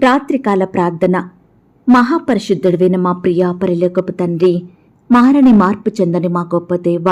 రాత్రికాల ప్రార్థన. మహాపరిశుద్ధుడివైన మా ప్రియా పరిలోకపు తండ్రి మారని మార్పు చెందని మా గొప్ప దేవ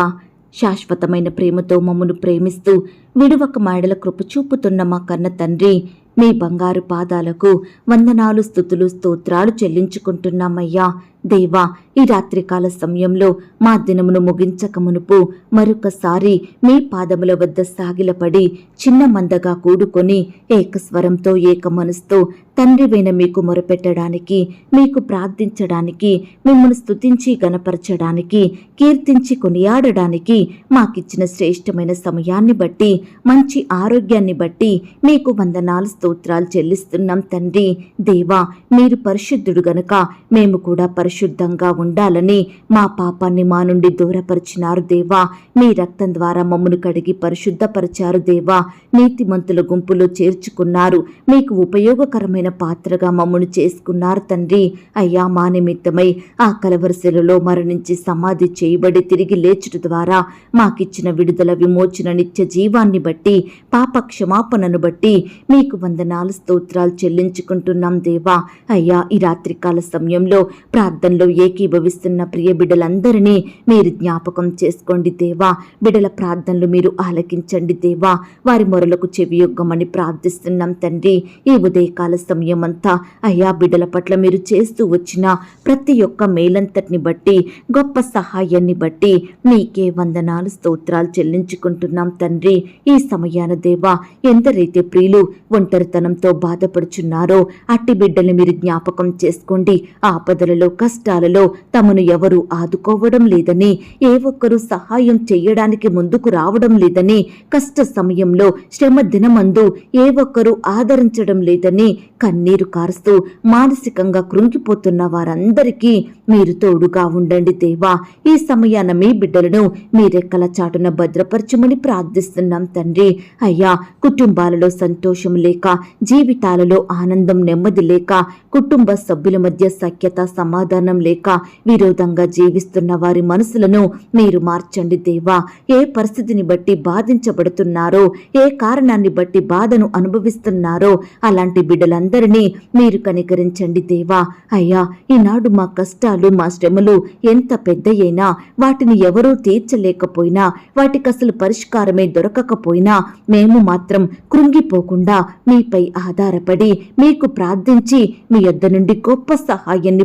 శాశ్వతమైన ప్రేమతో మమ్మను ప్రేమిస్తూ విడువక మాడల కృప చూపుతున్న మా కన్న తండ్రి మీ బంగారు పాదాలకు వందనాలు స్థుతులు స్తోత్రాలు చెల్లించుకుంటున్నామయ్యా. దేవా ఈ రాత్రికాల సమయంలో మా దినమును ముగించక మునుపు మరొకసారి మీ పాదముల వద్ద సాగిలపడి చిన్న మందగా కూడుకొని ఏకస్వరంతో ఏక మనసుతో తండ్రివైన మీకు మొరపెట్టడానికి మీకు ప్రార్థించడానికి మిమ్మల్ని స్తుతించి గనపరచడానికి కీర్తించి కొనియాడడానికి మాకిచ్చిన శ్రేష్టమైన సమయాన్ని బట్టి మంచి ఆరోగ్యాన్ని బట్టి మీకు వందనాలు స్తోత్రాలు చెల్లిస్తున్నాం తండ్రి. దేవా మీరు పరిశుద్ధుడు గనుక మేము కూడా పరిశుద్ధంగా ఉండాలని మా పాపాన్ని మా నుండి దూరపరిచినారు దేవా. మీ రక్తం ద్వారా మమ్మను కడిగి పరిశుద్ధపరిచారు దేవా. నీతిమంతుల గుంపులో చేర్చుకున్నారు. మీకు ఉపయోగకరమైన పాత్రగా మమ్మను చేసుకున్నారు తండ్రి. అయ్యా మా నిమిత్తమై ఆ కలవరశిలలో మరణించి సమాధి చేయబడి తిరిగి లేచుట ద్వారా మాకిచ్చిన విడుదల విమోచన నిత్య జీవాన్ని బట్టి పాప క్షమాపణను బట్టి మీకు వందనాలు స్తోత్రాలు చెల్లించుకుంటున్నాం దేవా. అయ్యా ఈ రాత్రికాల సమయంలో ప్రార్థన ప్రార్థనలో ఏకీభవిస్తున్న ప్రియ బిడ్డలందరినీ మీరు జ్ఞాపకం చేసుకోండి దేవా. బిడ్డల ప్రార్థనలు మీరు ఆలకించండి దేవా. వారి మొరలకు చెవియొగ్గమని ప్రార్థిస్తున్నాం తండ్రి. ఈ ఉదయకాల సమయం అంతా అయ్యా బిడ్డల పట్ల మీరు చేస్తూ వచ్చిన ప్రతి ఒక్క మేలంతటిని బట్టి గొప్ప సహాయాన్ని బట్టి నీకే వందనాలు స్తోత్రాలు చెల్లించుకుంటున్నాం తండ్రి. ఈ సమయాన దేవా ఎందరైతే ప్రియులు ఒంటరితనంతో బాధపడుచున్నారో అట్టి బిడ్డలు మీరు జ్ఞాపకం చేసుకోండి. ఆపదలలో కష్టాలలో తమను ఎవరూ ఆదుకోవడం లేదని ఏ ఒక్కరూ సహాయం చేయడానికి ముందుకు రావడం లేదని కష్ట సమయంలో శ్రమ దినమందు ఏ ఒక్కరూ ఆదరించడం లేదని కన్నీరు కారుస్తూ మానసికంగా కృంగిపోతున్న వారందరికీ మీరు తోడుగా ఉండండి దేవా. ఈ సమయాన మీ బిడ్డలను మీరెక్కల చాటున భద్రపరచమని ప్రార్థిస్తున్నాం తండ్రి. అయ్యా కుటుంబాలలో సంతోషం లేక జీవితాలలో ఆనందం నెమ్మది లేక కుటుంబ సభ్యుల మధ్య సఖ్యత సమాధానం లేక విరోధంగా జీవిస్తున్న వారి మనసులను మీరు మార్చండి దేవా. ఏ పరిస్థితిని బట్టి బాధించబడుతున్నారో ఏ కారణాన్ని బట్టి బాధను అనుభవిస్తున్నారో అలాంటి బిడ్డలందరినీ మీరు కనికరించండి దేవా. అయ్యా ఈనాడు మా కష్టాలు మా శ్రమలు ఎంత పెద్దయైనా వాటిని ఎవరూ తీర్చలేకపోయినా వాటికి అసలు పరిష్కారమే దొరకకపోయినా మేము మాత్రం కృంగిపోకుండా మీపై ఆధారపడి మీకు ప్రార్థించి మీ యొద్ద నుండి గొప్ప సహాయాన్ని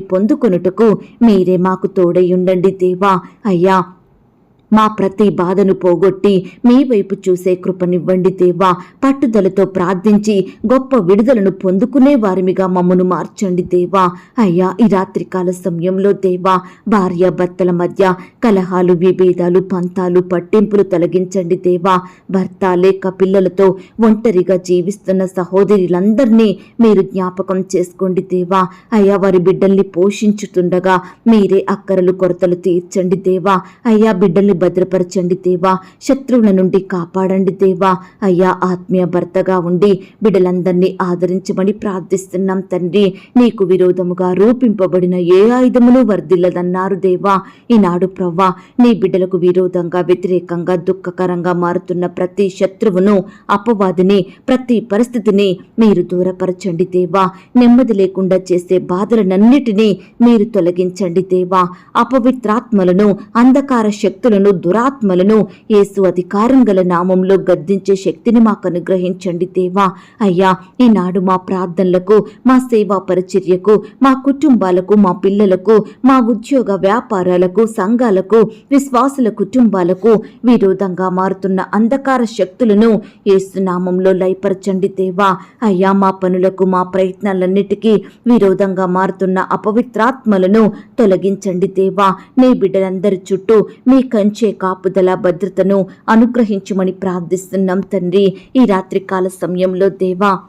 పొందుకొనుటకు మీరే మాకు తోడై ఉండండి దేవా. అయ్యా మా ప్రతి బాధను పోగొట్టి మీ వైపు చూసే కృపనివ్వండి దేవా. పట్టుదలతో ప్రార్థించి గొప్ప విడుదలను పొందుకునే వారిమిగా మమ్మను మార్చండి దేవా. అయ్యా ఈ రాత్రికాల సమయంలో దేవా భార్య భర్తల మధ్య కలహాలు విభేదాలు పంతాలు పట్టింపులు తొలగించండి దేవా. భర్త లేక పిల్లలతో ఒంటరిగా జీవిస్తున్న సహోదరులందరినీ మీరు జ్ఞాపకం చేసుకోండి దేవా. అయ్యా వారి బిడ్డల్ని పోషించుతుండగా మీరే అక్కరలు కొరతలు తీర్చండి దేవా. అయ్యా బిడ్డల్ని భద్రపరచండి దేవా. శత్రువుల నుండి కాపాడండి దేవా. అయ్యా ఆత్మీయ భర్తగా ఉండి బిడ్డలందరినీ ఆదరించమని ప్రార్థిస్తున్నాం తండ్రి. నీకు విరోధముగా రూపింపబడిన ఏ ఆయుధములు వర్ధిల్లదన్నారు దేవా. ఈనాడు ప్రవ్వా నీ బిడ్డలకు విరోధంగా వ్యతిరేకంగా దుఃఖకరంగా మారుతున్న ప్రతి శత్రువును అపవాదిని ప్రతి పరిస్థితిని మీరు దూరపరచండి దేవా. నెమ్మది లేకుండా చేసే బాధలనన్నిటినీ మీరు తొలగించండి దేవా. అపవిత్రాత్మలను అంధకార శక్తులను దురాత్మలను యేసు అధికారం గల నామంలో గద్దించే శక్తిని మాకు అనుగ్రహించండి దేవా. అయ్యా ఈనాడు మా ప్రార్థనలకు మా సేవా పరిచర్యకు మా కుటుంబాలకు మా పిల్లలకు మా ఉద్యోగ వ్యాపారాలకు సంఘాలకు విశ్వాసుల కుటుంబాలకు విరోధంగా మారుతున్న అంధకార శక్తులను ఏసునామంలో లయపరచండి దేవా. అయ్యా మా పనులకు మా ప్రయత్నాలన్నిటికీ విరోధంగా మారుతున్న అపవిత్రాత్మలను తొలగించండి దేవా. నీ బిడ్డలందరి చుట్టూ మీ కంచి కాపుదల భద్రతను అనుగ్రహించమని ప్రార్థిస్తున్నాం తండ్రి. ఈ రాత్రికాల సమయంలో దేవా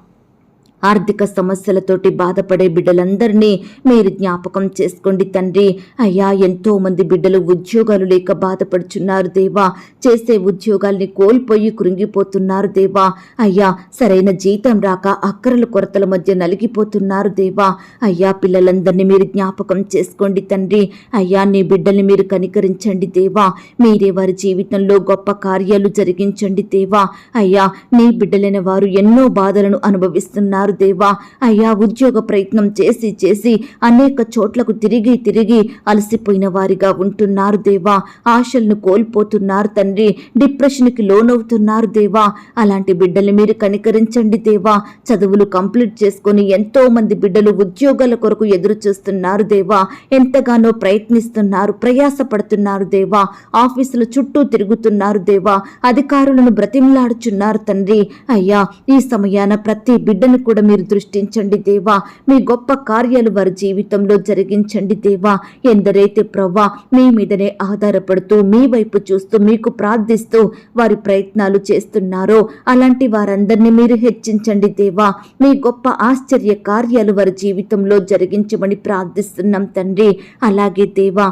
ఆర్థిక సమస్యలతోటి బాధపడే బిడ్డలందరినీ మీరు జ్ఞాపకం చేసుకోండి తండ్రి. అయ్యా ఎంతో మంది బిడ్డలు ఉద్యోగాలు లేక బాధపడుచున్నారు దేవా. చేసే ఉద్యోగాల్ని కోల్పోయి కృంగిపోతున్నారు దేవా. అయ్యా సరైన జీతం రాక అక్కరల కొరతల మధ్య నలిగిపోతున్నారు దేవా. అయ్యా పిల్లలందరినీ మీరు జ్ఞాపకం చేసుకోండి తండ్రి. అయ్యా నీ బిడ్డల్ని మీరు కనికరించండి దేవా. మీరే వారి జీవితంలో గొప్ప కార్యాలు జరిగించండి దేవా. అయ్యా నీ బిడ్డలైన వారు ఎన్నో బాధలను అనుభవిస్తున్నారు ఉంటున్నారు దేవా అయ్యా ఉద్యోగ ప్రయత్నం చేసి చేసి అనేక చోట్లకు తిరిగి తిరిగి అలసిపోయిన వారిగా ఉంటున్నారు దేవా. ఆశలను కోల్పోతున్నారు తండ్రి. డిప్రెషన్కి లోనవుతున్నారు దేవా. అలాంటి బిడ్డల్ని మీరు కనికరించండి దేవా. చదువులు కంప్లీట్ చేసుకొని ఎంతో మంది బిడ్డలు ఉద్యోగాల కొరకు ఎదురు చూస్తున్నారు దేవా. ఎంతగానో ప్రయత్నిస్తున్నారు ప్రయాసపడుతున్నారు దేవా. ఆఫీసుల చుట్టూ తిరుగుతున్నారు దేవా. అధికారులను బ్రతిమలాడుచున్నారు తండ్రి. అయ్యా ఈ సమయాన ప్రతి బిడ్డను కూడా మీరు దృష్టించండి దేవా. మీ గొప్ప కార్యాలు వారి జీవితంలో జరిగించండి దేవా. ఎందరైతే ప్రవ్వా మీ మీదనే ఆధారపడుతూ మీ వైపు చూస్తూ మీకు ప్రార్థిస్తూ వారి ప్రయత్నాలు చేస్తున్నారో అలాంటి వారందరినీ మీరు హెచ్చించండి దేవా. మీ గొప్ప ఆశ్చర్య కార్యాలు వారి జీవితంలో జరిగించమని ప్రార్థిస్తున్నాం తండ్రి. అలాగే దేవా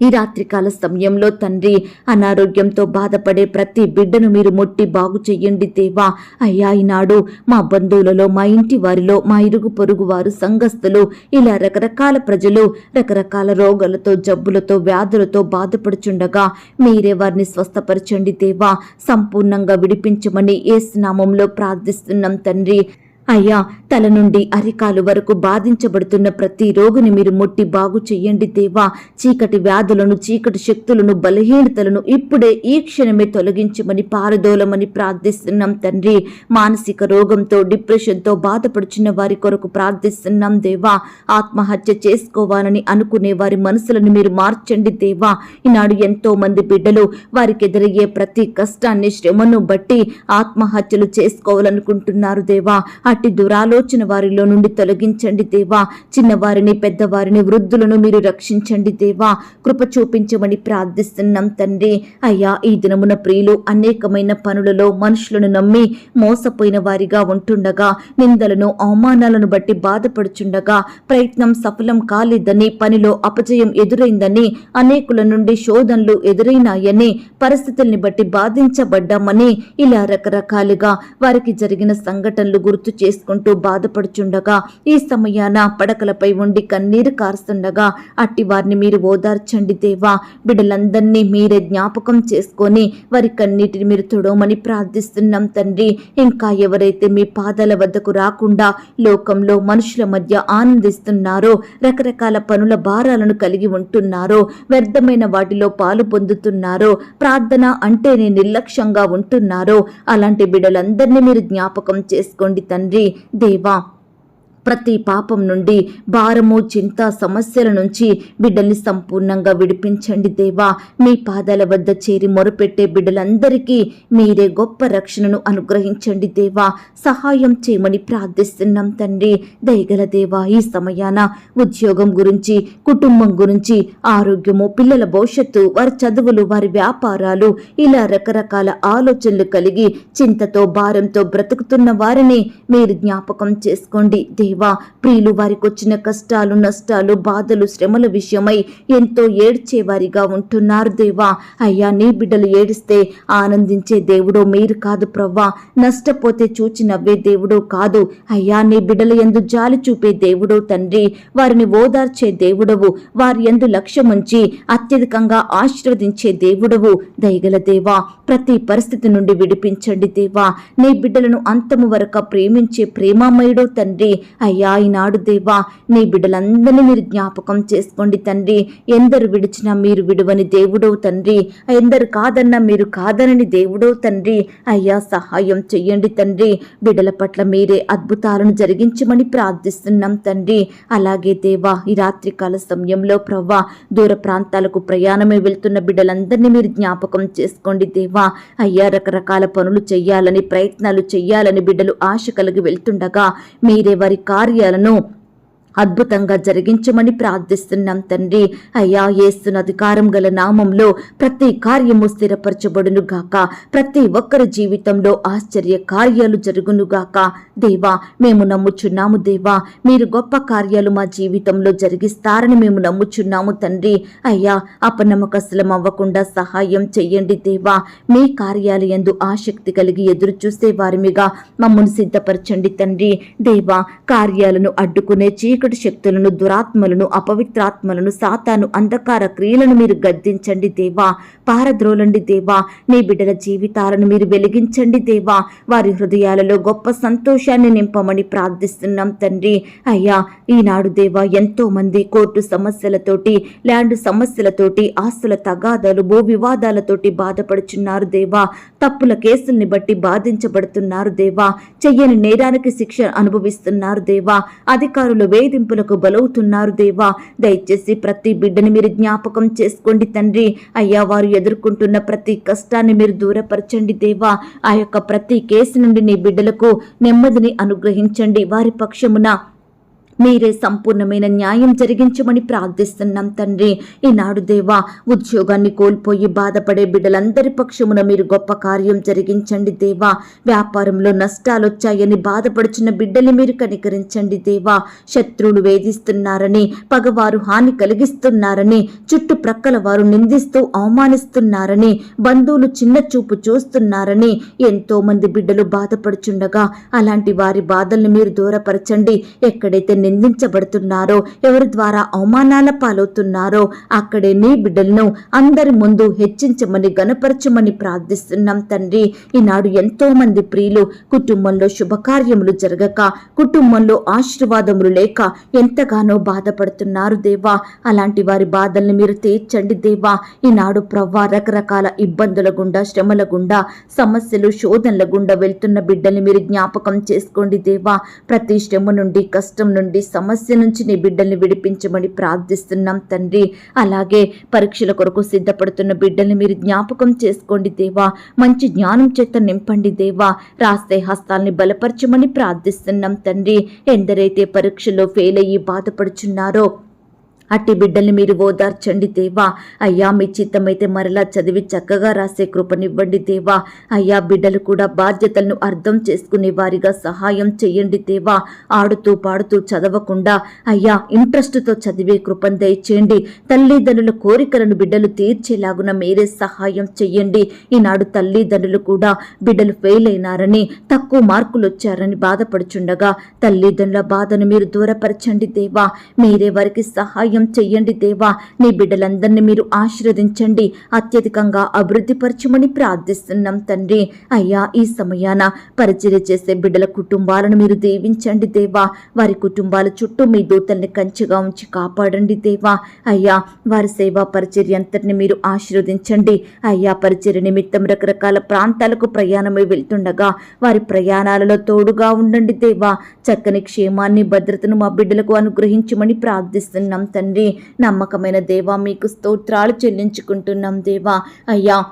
ఈ రాత్రికాల సమయంలో తండ్రి అనారోగ్యంతో బాధపడే ప్రతి బిడ్డను మీరు ముట్టి బాగు చెయ్యండి దేవా. అయ్యా ఈనాడు మా బంధువులలో మా ఇంటి వారిలో మా ఇరుగు పొరుగు వారు సంఘస్థులు ఇలా రకరకాల ప్రజలు రకరకాల రోగాలతో జబ్బులతో వ్యాధులతో బాధపడుచుండగా మీరే వారిని స్వస్థపరచండి దేవా. సంపూర్ణంగా విడిపించమని ఏ స్నామంలో ప్రార్థిస్తున్నాం తండ్రి. అయ్యా తల నుండి అరికాలు వరకు బాధించబడుతున్న ప్రతి రోగిని మీరు ముట్టి బాగు చెయ్యండి దేవా. చీకటి వ్యాధులను చీకటి శక్తులను బలహీనతలను ఇప్పుడే ఈ క్షణమే తొలగించమని పారదోలమని ప్రార్థిస్తున్నాం తండ్రి. మానసిక రోగంతో డిప్రెషన్తో బాధపడుచున్న వారి కొరకు ప్రార్థిస్తున్నాం దేవా. ఆత్మహత్య చేసుకోవాలని అనుకునే వారి మనసులను మీరు మార్చండి దేవా. ఈనాడు ఎంతో మంది బిడ్డలు వారికి ఎదురయ్యే ప్రతి కష్టాన్ని శ్రమను బట్టి ఆత్మహత్యలు చేసుకోవాలనుకుంటున్నారు దేవా. అట్టి దురాలోచన వారిలో నుండి తొలగించండి దేవా. చిన్నవారిని పెద్దవారిని వృద్ధులను మీరు రక్షించండి దేవా. కృప చూపించమని ప్రార్థిస్తున్నాం తండ్రి. అయ్యా ఈ దినమున ప్రియులు అనేకమైన పనులలో మనుషులను నమ్మి మోసపోయిన వారిగా ఉంటుండగా నిందలను అవమానాలను బట్టి బాధపడుచుండగా ప్రయత్నం సఫలం కాలేదని పనిలో అపజయం ఎదురైందని అనేకుల నుండి శోధనలు ఎదురైనాయని పరిస్థితుల్ని బట్టి బాధించబడ్డామని ఇలా రకరకాలుగా వారికి జరిగిన సంఘటనలు గుర్తు చేసుకుంటూ బాధపడుచుండగా ఈ సమయాన పడకలపై ఉండి కన్నీరు కారుస్తుండగా అట్టి వారిని మీరు ఓదార్చండి దేవా. బిడ్డలందరినీ మీరే జ్ఞాపకం చేసుకొని వారి కన్నీటిని మీరు తొడవమని ప్రార్థిస్తున్నాం తండ్రి. ఇంకా ఎవరైతే మీ పాదాల వద్దకు రాకుండా లోకంలో మనుషుల మధ్య ఆనందిస్తున్నారో రకరకాల పనుల భారాలను కలిగి ఉంటున్నారో వ్యర్థమైన వాటిలో పాలు పొందుతున్నారో ప్రార్థన అంటేనే నిర్లక్ష్యంగా ఉంటున్నారో అలాంటి బిడ్డలందరినీ మీరు జ్ఞాపకం చేసుకోండి తండ్రి. దేవా ప్రతి పాపం నుండి భారము చింత సమస్యల నుంచి బిడ్డల్ని సంపూర్ణంగా విడిపించండి దేవా. మీ పాదాల వద్ద చేరి మొరపెట్టే బిడ్డలందరికీ మీరే గొప్ప రక్షణను అనుగ్రహించండి దేవా. సహాయం చేయమని ప్రార్థిస్తున్నాం తండ్రి. దయగల దేవా ఈ సమయాన ఉద్యోగం గురించి కుటుంబం గురించి ఆరోగ్యము పిల్లల భవిష్యత్తు వారి చదువులు వారి వ్యాపారాలు ఇలా రకరకాల ఆలోచనలు కలిగి చింతతో భారంతో బ్రతుకుతున్న వారిని మీరు జ్ఞాపకం చేసుకోండి దేవా. ప్రియులు వారికి వచ్చిన కష్టాలు నష్టాలు బాధలు శ్రమల విషయమై ఎంతో ఏడ్చేవారిగా ఉంటున్నారు దేవా. అయ్యా నీ బిడ్డలు ఏడిస్తే ఆనందించే దేవుడో మీరు కాదు ప్రవ్వా. నష్టపోతే చూచి నవ్వే దేవుడో కాదు. అయ్యా నీ బిడ్డల ఎందు జాలి చూపే దేవుడో తండ్రి. వారిని ఓదార్చే దేవుడవు. వారి ఎందు లక్ష్యముంచి అత్యధికంగా ఆశీర్వదించే దేవుడవు దయగల దేవా. ప్రతి పరిస్థితి నుండి విడిపించండి దేవా. నీ బిడ్డలను అంతము వరకు ప్రేమించే ప్రేమామయుడో తండ్రి. అయ్యా ఈనాడు దేవా నీ బిడ్డలందరినీ మీరు జ్ఞాపకం చేసుకోండి తండ్రి. ఎందరు విడిచినా మీరు విడువని దేవుడో తండ్రి. ఎందరు కాదన్నా మీరు కాదనని దేవుడో తండ్రి. అయ్యా సహాయం చెయ్యండి తండ్రి. బిడ్డల పట్ల మీరే అద్భుతాలను జరిగించమని ప్రార్థిస్తున్నాం తండ్రి. అలాగే దేవా ఈ రాత్రికాల సమయంలో ప్రవ్వా దూర ప్రాంతాలకు ప్రయాణమే వెళ్తున్న బిడ్డలందరినీ మీరు జ్ఞాపకం చేసుకోండి దేవా. అయ్యా రకరకాల పనులు చెయ్యాలని ప్రయత్నాలు చెయ్యాలని బిడ్డలు ఆశ కలిగి వెళ్తుండగా మీరే వారి కార్యాలను అద్భుతంగా జరిగించమని ప్రార్థిస్తున్నాం తండ్రి. అయ్యా ఏస్తున్న అధికారం గల నామంలో ప్రతి కార్యము స్థిరపరచబడును గాక. ప్రతి ఒక్కరి జీవితంలో ఆశ్చర్య కార్యాలు జరుగును గాక. దేవా మేము నమ్ముచున్నాము దేవా మీరు గొప్ప కార్యాలు మా జీవితంలో జరిగిస్తారని మేము నమ్ముచున్నాము తండ్రి. అయ్యా అపనమ్మకస్లం అవ్వకుండా సహాయం చెయ్యండి దేవా. మీ కార్యాలయందు ఆసక్తి కలిగి ఎదురు చూసే వారిమిగా మమ్మల్ని సిద్ధపరచండి తండ్రి. దేవా కార్యాలను అడ్డుకునే చీకటి చీకటి శక్తులను దురాత్మలను అపవిత్రాత్మలను సాతాను అంధకార క్రియలను మీరు గద్దించండి దేవా. పారద్రోలండి దేవా. నీ బిడ్డల జీవితాలను మీరు వెలిగించండి దేవా. వారి హృదయాలలో గొప్ప సంతోషాన్ని నింపమని ప్రార్థిస్తున్నాం తండ్రి. అయ్యా ఈనాడు దేవా ఎంతో మంది కోర్టు సమస్యలతోటి ల్యాండ్ సమస్యలతోటి ఆస్తుల తగాదాలు భూ వివాదాలతోటి బాధపడుచున్నారు దేవా. తప్పుల కేసుల్ని బట్టి బాధించబడుతున్నారు దేవా. చెయ్యని నేరానికి శిక్ష అనుభవిస్తున్నారు దేవా. అధికారుల వేధింపులకు బలవుతున్నారు దేవా. దయచేసి ప్రతి బిడ్డని మీరు జ్ఞాపకం చేసుకోండి తండ్రి. అయ్యా వారు ఎదుర్కొంటున్న ప్రతి కష్టాన్ని మీరు దూరపరచండి దేవా. ఆ యొక్క ప్రతి కేసు నుండి నీ బిడ్డలకు నెమ్మదిని అనుగ్రహించండి. వారి పక్షమున మీరే సంపూర్ణమైన న్యాయం జరిగించమని ప్రార్థిస్తున్నాం తండ్రి. ఈనాడు దేవా ఉద్యోగాన్ని కోల్పోయి బాధపడే బిడ్డలందరి పక్షమున మీరు గొప్ప కార్యం జరిగించండి దేవా. వ్యాపారంలో నష్టాలు వచ్చాయని బాధపడుచున్న బిడ్డల్ని మీరు కనికరించండి దేవా. శత్రువులు వేధిస్తున్నారని పగవారు హాని కలిగిస్తున్నారని చుట్టుప్రక్కల వారు నిందిస్తూ అవమానిస్తున్నారని బంధువులు చిన్న చూపు చూస్తున్నారని ఎంతో మంది బిడ్డలు బాధపడుచుండగా అలాంటి వారి బాధల్ని మీరు దూరపరచండి. ఎక్కడైతే నిందించబడుతున్నారో ఎవరి ద్వారా అవమానాల పాలవుతున్నారో అక్కడే నీ బిడ్డలను అందరి ముందు హెచ్చించమని గనపరచమని ప్రార్థిస్తున్నాం తండ్రి. ఈనాడు ఎంతో మంది ప్రియులు కుటుంబంలో శుభకార్యములు జరగక కుటుంబంలో ఆశీర్వాదములు లేక ఎంతగానో బాధపడుతున్నారు దేవా. అలాంటి వారి బాధల్ని మీరు తీర్చండి దేవా. ఈనాడు ప్రవ్వా రకరకాల ఇబ్బందుల గుండా శ్రమల గుండా సమస్యలు శోధనల గుండా వెళ్తున్న బిడ్డల్ని మీరు జ్ఞాపకం చేసుకోండి దేవా. ప్రతి శ్రమ నుండి కష్టం నుండి సమస్య నుంచి నీ బిడ్డల్ని విడిపించమని ప్రార్థిస్తున్నాం తండ్రి. అలాగే పరీక్షల కొరకు సిద్ధపడుతున్న బిడ్డల్ని మీరు జ్ఞాపకం చేసుకోండి దేవా. మంచి జ్ఞానం చేత నింపండి దేవా. రాస్తే హస్తాల్ని బలపరచమని ప్రార్థిస్తున్నాం తండ్రి. ఎందరైతే పరీక్షలో ఫెయిల్ అయ్యి బాధపడుచున్నారో అట్టి బిడ్డల్ని మీరు ఓదార్చండి దేవా. అయ్యా మీ చిత్తమైతే మరలా చదివి చక్కగా రాసే కృపనివ్వండి దేవా. అయ్యా బిడ్డలు కూడా బాధ్యతలను అర్థం చేసుకునే వారిగా సహాయం చేయండి దేవా. ఆడుతూ పాడుతూ చదవకుండా అయ్యా ఇంట్రెస్ట్తో చదివే కృపను దయచేయండి. తల్లిదండ్రుల కోరికలను బిడ్డలు తీర్చేలాగున మీరే సహాయం చెయ్యండి ఈనాడు తల్లిదండ్రులు కూడా బిడ్డలు ఫెయిల్ అయినారని తక్కువ మార్కులు వచ్చారని బాధపడుచుండగా తల్లిదండ్రుల బాధను మీరు దూరపరచండి దేవా. మీరే వారికి సహాయం చెయ్యండి దేవా. నీ బిడ్డలందరినీ మీరు ఆశీర్వదించండి. అత్యధికంగా అభివృద్ధిపరచమని ప్రార్థిస్తున్నాం తండ్రి. అయ్యా ఈ సమయాన పరిచర్య చేసే బిడ్డల కుటుంబాలను మీరు దీవించండి దేవా. వారి కుటుంబాల చుట్టూ మీ దూతల్ని కంచెగా ఉంచి కాపాడండి దేవా. అయ్యా వారి సేవా పరిచర్య అంతటిని మీరు ఆశీర్వదించండి. అయ్యా పరిచర్య నిమిత్తం రకరకాల ప్రాంతాలకు ప్రయాణమై వెళ్తుండగా వారి ప్రయాణాలలో తోడుగా ఉండండి దేవా. చక్కని క్షేమాన్ని భద్రతను మా బిడ్డలకు అనుగ్రహించమని ప్రార్థిస్తున్నాం తండ్రి. నమ్మకమైన దేవా మీకు స్తోత్రాలు చెల్లించుకుంటున్నాం దేవా. అయ్యా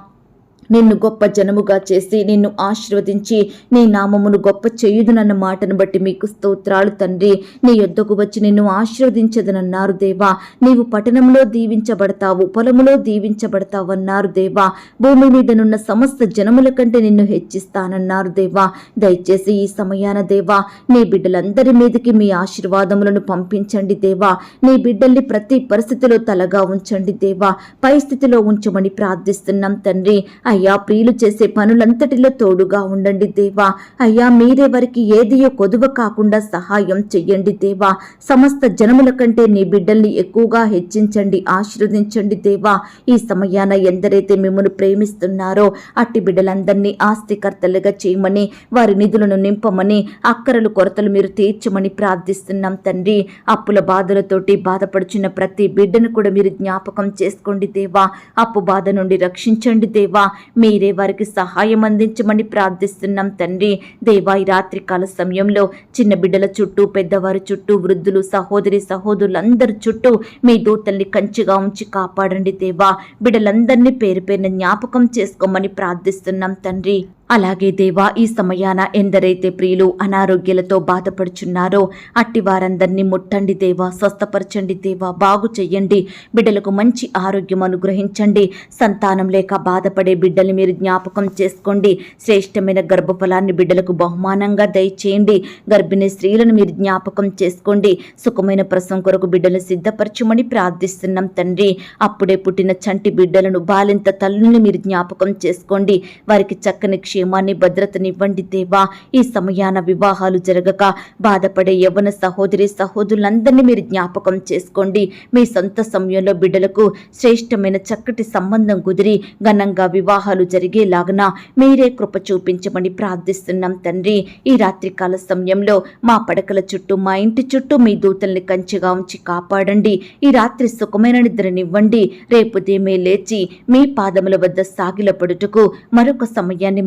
నిన్ను గొప్ప జనముగా చేసి నిన్ను ఆశీర్వదించి నీ నామమును గొప్ప చేయుదునన్న మాటను బట్టి మీకు స్తోత్రాలు తండ్రి. నీ యొద్దకు వచ్చి నిన్ను ఆశీర్వదించదనన్నారు దేవా. నీవు పట్టణంలో దీవించబడతావు పొలములో దీవించబడతావన్నారు దేవా. భూమి మీదనున్న సమస్త జనముల కంటే నిన్ను హెచ్చిస్తానన్నారు దేవా. దయచేసి ఈ సమయాన దేవా నీ బిడ్డలందరి మీదకి మీ ఆశీర్వాదములను పంపించండి దేవా. నీ బిడ్డల్ని ప్రతి పరిస్థితిలో తలగా ఉంచండి దేవా. పై స్థితిలో ఉంచమని ప్రార్థిస్తున్నాం తండ్రి. అయ్యా ప్రియులు చేసే పనులంతటిలో తోడుగా ఉండండి దేవా. అయ్యా మీరెవరికి ఏదియో కొదువ కాకుండా సహాయం చెయ్యండి దేవా. సమస్త జనముల కంటే నీ బిడ్డల్ని ఎక్కువగా హెచ్చించండి ఆశీర్వదించండి దేవా. ఈ సమయాన ఎందరైతే మిమ్మల్ని ప్రేమిస్తున్నారో అట్టి బిడ్డలందరినీ ఆస్తికర్తలుగా చేయమని వారి నిధులను నింపమని అక్కరలు కొరతలు మీరు తీర్చమని ప్రార్థిస్తున్నాం తండ్రి. అప్పుల బాధలతోటి బాధపడుచున్న ప్రతి బిడ్డను కూడా మీరు జ్ఞాపకం చేసుకోండి దేవా. అప్పు బాధ నుండి రక్షించండి దేవా. మీరే వారికి సహాయం అందించమని ప్రార్థిస్తున్నాం తండ్రి. దేవా ఈ రాత్రి కాల సమయంలో చిన్న బిడ్డల చుట్టూ పెద్దవారి చుట్టూ వృద్ధులు సహోదరి సహోదరులందరి చుట్టూ మీ దూతల్ని కంచిగా ఉంచి కాపాడండి దేవా. బిడ్డలందరినీ పేరు పేరున జ్ఞాపకం చేసుకోమని ప్రార్థిస్తున్నాం తండ్రి. అలాగే దేవా ఈ సమయాన ఎందరైతే ప్రియులు అనారోగ్యాలతో బాధపడుచున్నారో అట్టి వారందరినీ ముట్టండి దేవా స్వస్థపరచండి దేవా బాగు చెయ్యండి. బిడ్డలకు మంచి ఆరోగ్యం అనుగ్రహించండి. సంతానం లేక బాధపడే బిడ్డలు మీరు జ్ఞాపకం చేసుకోండి. శ్రేష్టమైన గర్భఫలాన్ని బిడ్డలకు బహుమానంగా దయచేయండి. గర్భిణీ స్త్రీలను మీరు జ్ఞాపకం చేసుకోండి. సుఖమైన ప్రసవం కొరకు బిడ్డలు సిద్ధపరచమని ప్రార్థిస్తున్నాం తండ్రి. అప్పుడే పుట్టిన చంటి బిడ్డలను బాలింత తల్లుల్ని మీరు జ్ఞాపకం చేసుకోండి. వారికి చక్కని క్షేమాన్ని భద్రతనివ్వండి దేవా. ఈ సమయాన వివాహాలు జరగక బాధపడే యవ్వన సహోదరి సహోదరులందరినీ మీరు జ్ఞాపకం చేసుకోండి. మీ సొంత సమయంలో బిడ్డలకు శ్రేష్టమైన చక్కటి సంబంధం కుదిరి ఘనంగా వివాహాలు జరిగేలాగన మీరే కృప చూపించమని ప్రార్థిస్తున్నాం తండ్రి. ఈ రాత్రికాల సమయంలో మా పడకల చుట్టూ మా ఇంటి చుట్టూ మీ దూతల్ని కంచిగా ఉంచి కాపాడండి. ఈ రాత్రి సుఖమైన నిద్రనివ్వండి. రేపు దేమే లేచి మీ పాదముల వద్ద సాగిలపడుటకు మరొక సమయాన్ని